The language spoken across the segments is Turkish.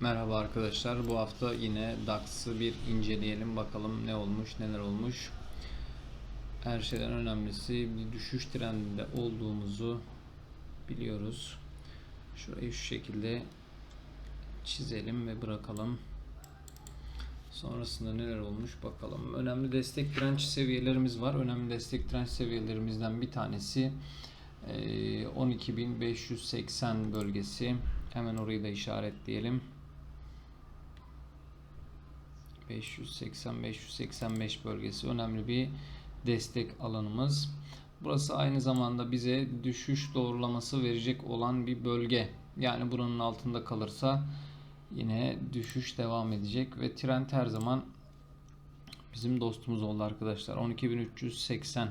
Merhaba arkadaşlar. Bu hafta yine DAX'ı bir inceleyelim. Bakalım ne olmuş, neler olmuş. Her şeyden önemlisi bir düşüş trendinde olduğumuzu biliyoruz. Şurayı şu şekilde çizelim ve bırakalım. Sonrasında neler olmuş bakalım. Önemli destek direnç seviyelerimiz var. Önemli destek direnç seviyelerimizden bir tanesi eee, 12.580 bölgesi. Hemen orayı da işaretleyelim. 580-585 bölgesi önemli bir destek alanımız. Burası aynı zamanda bize düşüş doğrulaması verecek olan bir bölge. Yani buranın altında kalırsa yine düşüş devam edecek ve trend her zaman bizim dostumuz oldu arkadaşlar. 12.380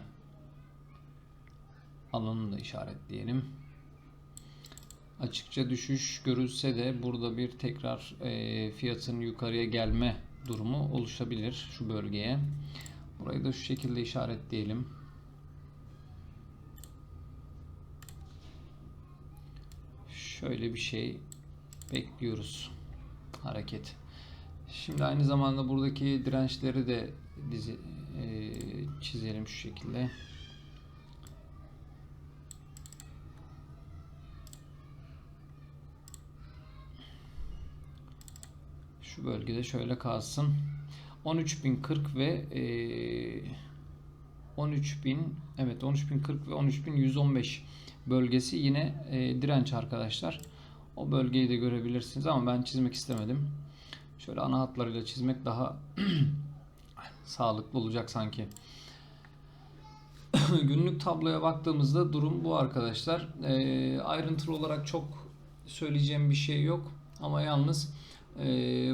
alanını da işaretleyelim. Açıkça düşüş görülse de burada bir tekrar fiyatın yukarıya gelme durumu oluşabilir şu bölgeye. Burayı da şu şekilde işaretleyelim. Şöyle bir şey bekliyoruz. Hareket. Şimdi aynı zamanda buradaki dirençleri de dizi, e, çizelim şu şekilde. Şu bölgede şöyle kalsın. 13.040 ve e, 13.000 evet 13.040 ve 13.115 bölgesi yine e, direnç arkadaşlar. O bölgeyi de görebilirsiniz ama ben çizmek istemedim. Şöyle ana hatlarıyla çizmek daha sağlıklı olacak sanki. Günlük tabloya baktığımızda durum bu arkadaşlar. E, ayrıntılı olarak çok söyleyeceğim bir şey yok ama yalnız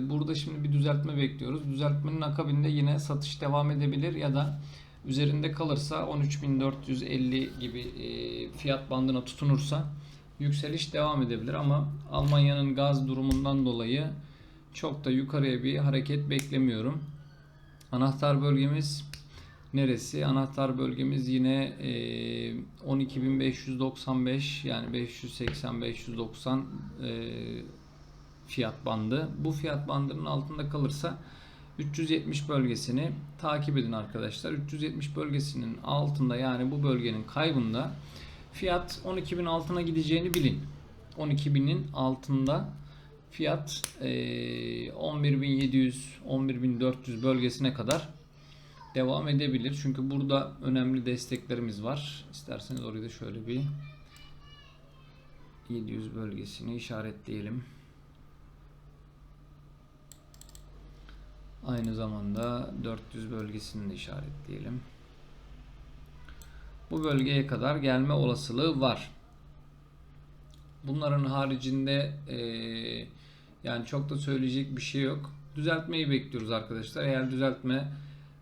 burada şimdi bir düzeltme bekliyoruz. Düzeltmenin akabinde yine satış devam edebilir ya da üzerinde kalırsa 13.450 gibi e, fiyat bandına tutunursa yükseliş devam edebilir ama Almanya'nın gaz durumundan dolayı çok da yukarıya bir hareket beklemiyorum. Anahtar bölgemiz neresi? Anahtar bölgemiz yine e, 12.595 yani 580 590 e, fiyat bandı. Bu fiyat bandının altında kalırsa 370 bölgesini takip edin arkadaşlar. 370 bölgesinin altında yani bu bölgenin kaybında fiyat 12.000 altına gideceğini bilin. 12.000'in altında fiyat e, 11.700 11.400 bölgesine kadar devam edebilir. Çünkü burada önemli desteklerimiz var. İsterseniz orayı da şöyle bir 700 bölgesini işaretleyelim. Aynı zamanda 400 bölgesini de işaretleyelim. Bu bölgeye kadar gelme olasılığı var. Bunların haricinde e, yani çok da söyleyecek bir şey yok. Düzeltmeyi bekliyoruz arkadaşlar. Eğer düzeltme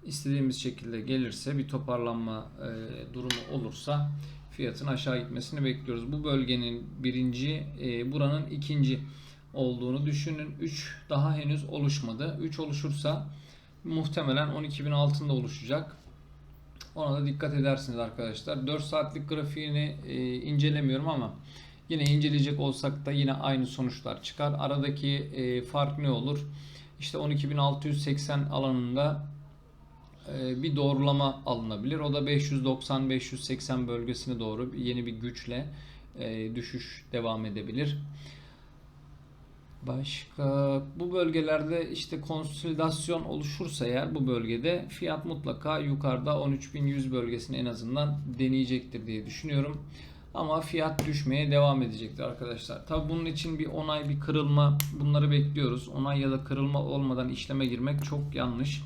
istediğimiz şekilde gelirse bir toparlanma e, durumu olursa fiyatın aşağı gitmesini bekliyoruz. Bu bölgenin birinci, e, buranın ikinci olduğunu düşünün. 3 daha henüz oluşmadı. 3 oluşursa muhtemelen 12.000 altında oluşacak. Ona da dikkat edersiniz arkadaşlar. 4 saatlik grafiğini e, incelemiyorum ama yine inceleyecek olsak da yine aynı sonuçlar çıkar. Aradaki e, fark ne olur? İşte 12.680 alanında e, bir doğrulama alınabilir. O da 590-580 bölgesine doğru yeni bir güçle e, düşüş devam edebilir. Başka bu bölgelerde işte konsolidasyon oluşursa eğer bu bölgede fiyat mutlaka yukarıda 13.100 bölgesini en azından deneyecektir diye düşünüyorum. Ama fiyat düşmeye devam edecektir arkadaşlar. Tabi bunun için bir onay bir kırılma bunları bekliyoruz. Onay ya da kırılma olmadan işleme girmek çok yanlış.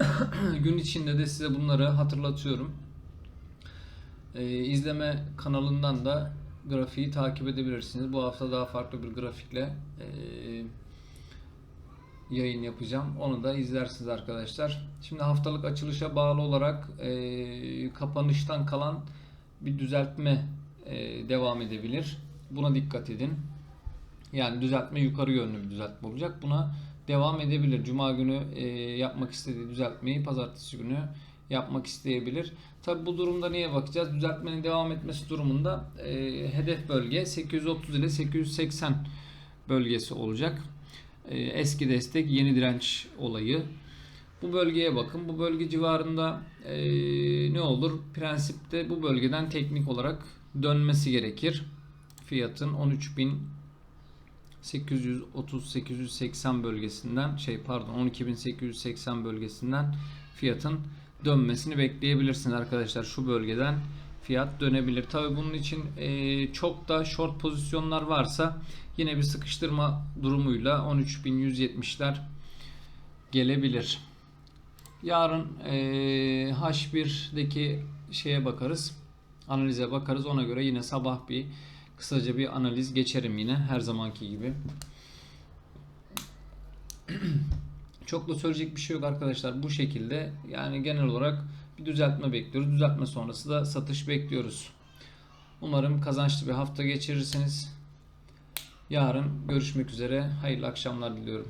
Gün içinde de size bunları hatırlatıyorum. Ee, izleme kanalından da grafiği takip edebilirsiniz. Bu hafta daha farklı bir grafikle e, yayın yapacağım. Onu da izlersiniz arkadaşlar. Şimdi haftalık açılışa bağlı olarak e, kapanıştan kalan bir düzeltme e, devam edebilir. Buna dikkat edin. Yani düzeltme yukarı yönlü bir düzeltme olacak. Buna devam edebilir. Cuma günü e, yapmak istediği düzeltmeyi pazartesi günü yapmak isteyebilir. Tabi bu durumda neye bakacağız? Düzeltmenin devam etmesi durumunda e, hedef bölge 830 ile 880 bölgesi olacak. Ee, eski destek yeni direnç olayı. Bu bölgeye bakın. Bu bölge civarında ee, ne olur? Prensipte bu bölgeden teknik olarak dönmesi gerekir. Fiyatın 13.830-880 bölgesinden şey pardon 12.880 bölgesinden fiyatın dönmesini bekleyebilirsiniz arkadaşlar. Şu bölgeden fiyat dönebilir. Tabi bunun için ee, çok da short pozisyonlar varsa yine bir sıkıştırma durumuyla 13.170'ler gelebilir. Yarın eee, H1'deki şeye bakarız. Analize bakarız. Ona göre yine sabah bir kısaca bir analiz geçerim yine her zamanki gibi. Çok da söyleyecek bir şey yok arkadaşlar. Bu şekilde yani genel olarak bir düzeltme bekliyoruz. Düzeltme sonrası da satış bekliyoruz. Umarım kazançlı bir hafta geçirirsiniz. Yarın görüşmek üzere. Hayırlı akşamlar diliyorum.